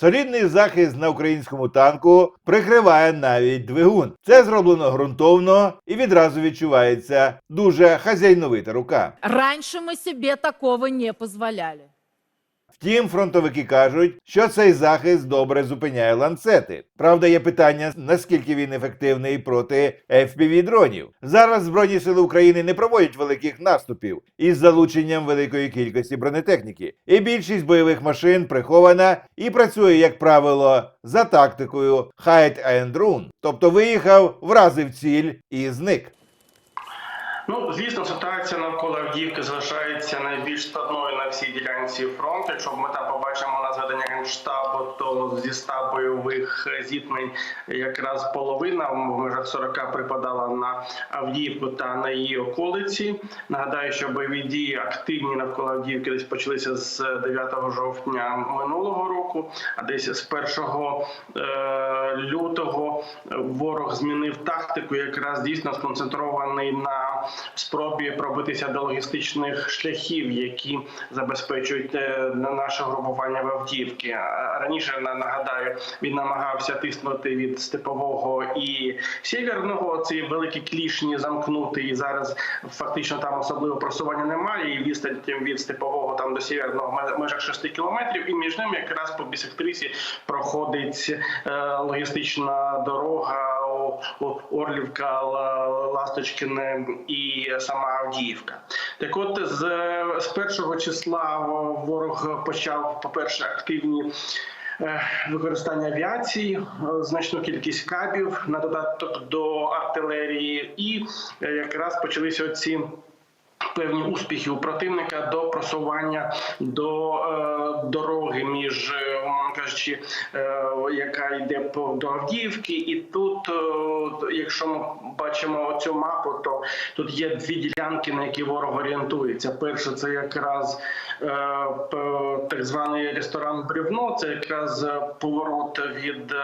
Солідний захист на українському танку прикриває навіть двигун. Це зроблено ґрунтовно і відразу відчувається дуже хазяйновита рука. Раніше ми собі такого не позволяли. Втім, фронтовики кажуть, що цей захист добре зупиняє ланцети. Правда, є питання, наскільки він ефективний проти fpv дронів. Зараз Збройні сили України не проводять великих наступів із залученням великої кількості бронетехніки. І більшість бойових машин прихована і працює, як правило, за тактикою hide and run. Тобто виїхав, вразив ціль і зник. Ну, звісно, ситуація навколо Авдіївки залишається найбільш складною на всій ділянці фронту. Якщо ми там побачимо на зведення генштабу, то зі 100 бойових зіткнень якраз половина в межах 40 припадала на Авдіївку та на її околиці. Нагадаю, що бойові дії активні навколо Авдіївки десь почалися з 9 жовтня минулого року, а десь з 1 е, лютого ворог змінив тактику, якраз дійсно сконцентрований на спробі пробитися до логістичних шляхів, які забезпечують е, на наше групування в Авдіївки. Раніше на- нагадаю, він намагався тиснути від степового і сєвєрного. Ці великі клішні замкнути, і зараз фактично там особливо просування немає. І відстань від степового там до сєвєрного в ме- межах 6 кілометрів. І між ними якраз по бісектрисі проходить е, логістична дорога Орлівка, Ла- Ласточкине і сама Авдіївка. Так от з, з першого числа ворог почав, по-перше, активні. е, Використання авіації, е, значну кількість кабів на додаток до артилерії, і е, якраз почалися оці певні успіхи у противника до просування до дороги між кажучи, е, яка йде до Авдіївки, і тут, е, якщо ми бачимо цю мапу, то тут є дві ділянки, на які ворог орієнтується. Перше, це якраз е, так званий ресторан Бревно, це якраз поворот від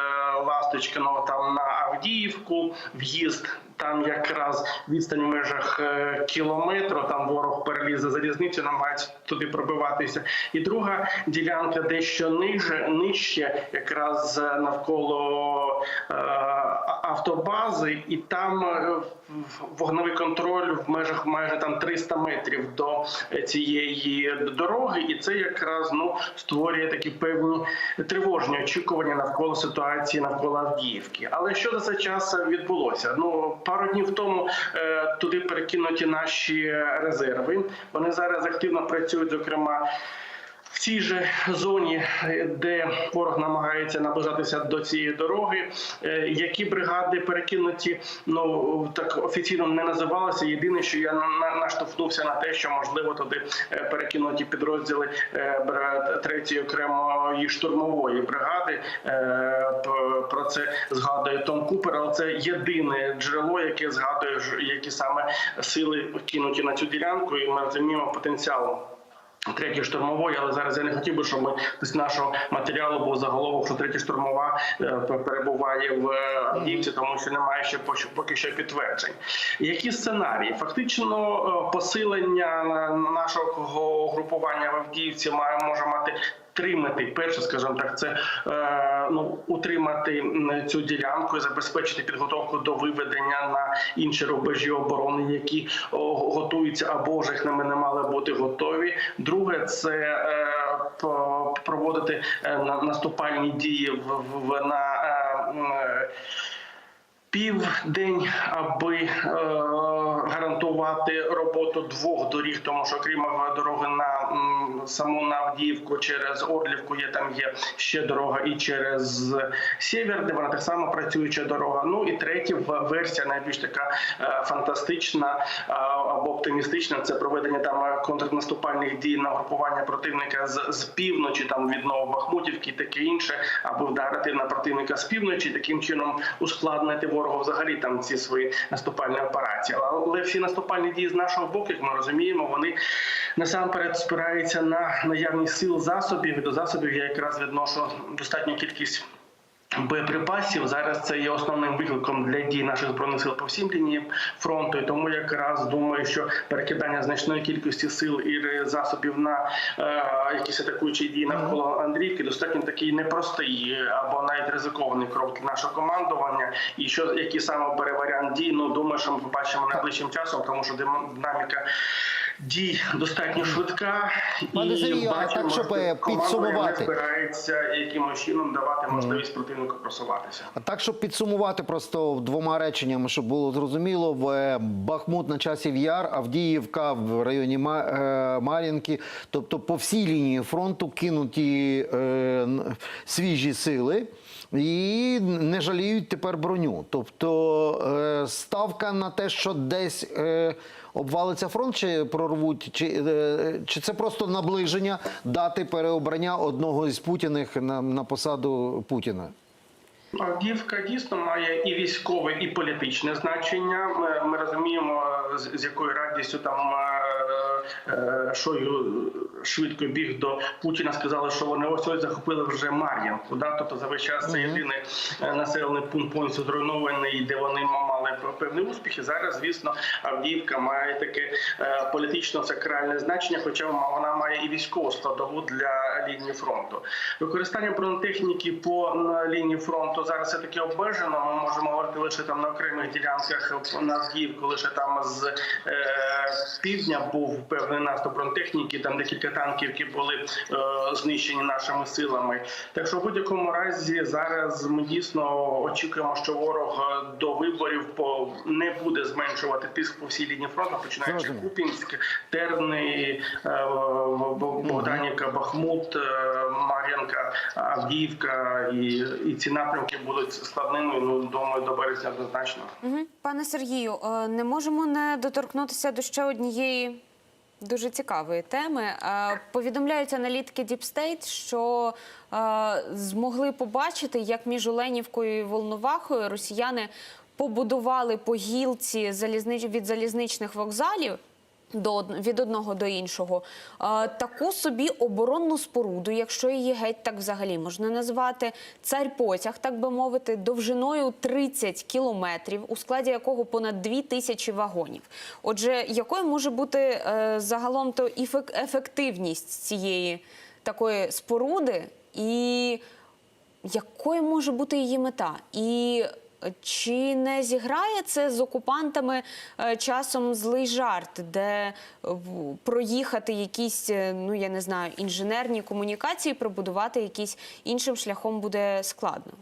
Ласточкиного там на Авдіївку, в'їзд. Там якраз відстань в межах кілометру. Там ворог переліз за залізницю, намагається туди пробиватися. І друга ділянка дещо ниже, нижче, якраз навколо е, автобази, і там е, вогневий контроль в межах майже там 300 метрів до цієї дороги, і це якраз ну створює такі певні тривожні очікування навколо ситуації навколо Авдіївки. Але що за цей час відбулося? Ну пару днів тому е, туди перекинуті наші резерви. Вони зараз активно працюють, зокрема. В цій же зоні, е, де ворог намагається наближатися до цієї дороги, е, які бригади перекинуті, ну так офіційно не називалися. Єдине, що я на- на- наштовхнувся на те, що можливо туди е, перекинуті підрозділи е, бра- третьої окремої штурмової бригади. Про це згадує Том Купер, але це єдине джерело, яке згадує які саме сили кинуті на цю ділянку, і ми розуміємо потенціал. Третій штурмової, але зараз я не хотів би, щоб ми з нашого матеріалу був заголовок, що третя штурмова е, перебуває в е, Авдіївці, тому що немає ще поки- що підтверджень. Які сценарії? Фактично, е, посилення на- нашого групування в Авдіївці може мати. Три мети. Перше, скажімо так, це е, ну утримати цю ділянку і забезпечити підготовку до виведення на інші рубежі оборони, які готуються або вже їх ними не мали бути готові. Друге, це е, проводити на- наступальні дії в, на південь, аби е, гарантувати роботу двох доріг, тому що крім дороги на м, саму на Авдіївку через Орлівку, є там є ще дорога і через Сєвєр, де вона так само працююча дорога. Ну і третя версія найбільш така е, фантастична е, або оптимістична. Це проведення там е, контрнаступальних дій на групування противника з, з півночі, там від Новобахмутівки таке інше, аби вдарити на противника з півночі, таким чином ускладнити ворогу взагалі там ці свої наступальні операції. Але всі наступальні дії з нашого боку, як ми розуміємо, вони насамперед спираються на наявність сил засобів. І до засобів я якраз відношу достатню кількість Боєприпасів зараз це є основним викликом для дій наших збройних сил по всім лініям фронту. І тому якраз думаю, що перекидання значної кількості сил і засобів на е, якісь атакуючі дії навколо Андріївки достатньо такий непростий або навіть ризикований крок для нашого командування. І що який саме бере варіант дій, ну думаю, що ми побачимо найближчим часом, тому що динам- динаміка. Дій достатньо швидка, Пане і Сергію, а бачимо, так, щоб, що е, не підсумувати. збирається якимось чином давати можливість противнику просуватися. А так, щоб підсумувати просто двома реченнями, щоб було зрозуміло, в е, Бахмут на часів Яр, Авдіївка в районі Ма- е, Мар'їнки, тобто по всій лінії фронту кинуті е, н- свіжі сили. І не жаліють тепер броню. Тобто е, ставка на те, що десь е, обвалиться фронт, чи прорвуть, чи, е, чи це просто наближення дати переобрання одного із Путіних на, на посаду Путіна? Авдіївка дійсно має і військове, і політичне значення. Ми, ми розуміємо, з, якою радістю там Шойгу швидко біг до Путіна. Сказали, що вони ось ось захопили вже Мар'їнку. Да? Тобто за весь час це єдиний е, населений пункт повністю зруйнований, де вони мали певні успіхи. Зараз, звісно, Авдіївка має таке е, політично сакральне значення, хоча вона має і військову складову для лінії фронту. Використання бронетехніки по лінії фронту зараз все таки обмежено. Ми можемо говорити лише там на окремих ділянках на Авдіївку, лише там з е, півдня був певний наступ бронетехніки, там декілька танків, які були е, знищені нашими силами. Так що в будь-якому разі зараз ми дійсно очікуємо, що ворог е, до виборів по не буде зменшувати тиск по всій лінії фронту, починаючи Купінськ, Терни, е, Богданівка, Бахмут, е, Мар'янка, Авдіївка і, і ці напрямки будуть складними. Ну думаю, до березня однозначно. Пане Сергію, е, не можемо не доторкнутися до ще однієї дуже цікавої теми. Повідомляють аналітики Deep State, що змогли побачити, як між Оленівкою і Волновахою росіяни побудували по гілці залізнич... від залізничних вокзалів. Від одного до іншого е, таку собі оборонну споруду, якщо її геть так взагалі можна назвати, цар потяг, так би мовити, довжиною 30 кілометрів, у складі якого понад 2 тисячі вагонів. Отже, якою може бути е, загалом то ефективність цієї такої споруди, і якою може бути її мета? І чи не зіграє це з окупантами е, часом злий жарт, де проїхати якісь, е, ну я не знаю, інженерні комунікації, пробудувати якісь іншим шляхом буде складно?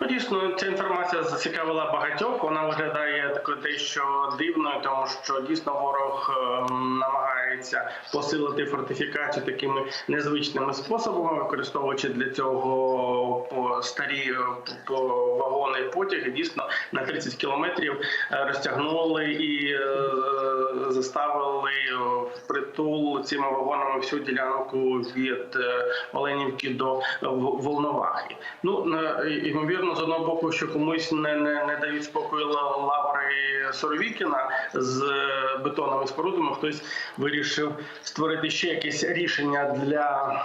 Ну, дійсно, ця інформація зацікавила багатьох. Вона виглядає такою дещо дивною, тому що дійсно ворог ем, намагається посилити фортифікацію такими незвичними способами, використовуючи для цього по старі е, вагони потяги. Дійсно на 30 кілометрів е, розтягнули і е, заставили е, впритул цими вагонами всю ділянку від Оленівки до Волновахи. Ну ймовірно, з одного боку, що комусь не, не, не дають спокою лаври Соровікіна з бетонними спорудами. Хтось вирішив створити ще якесь рішення для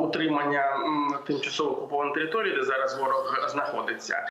утримання тимчасово окупованої території, де зараз ворог знаходиться.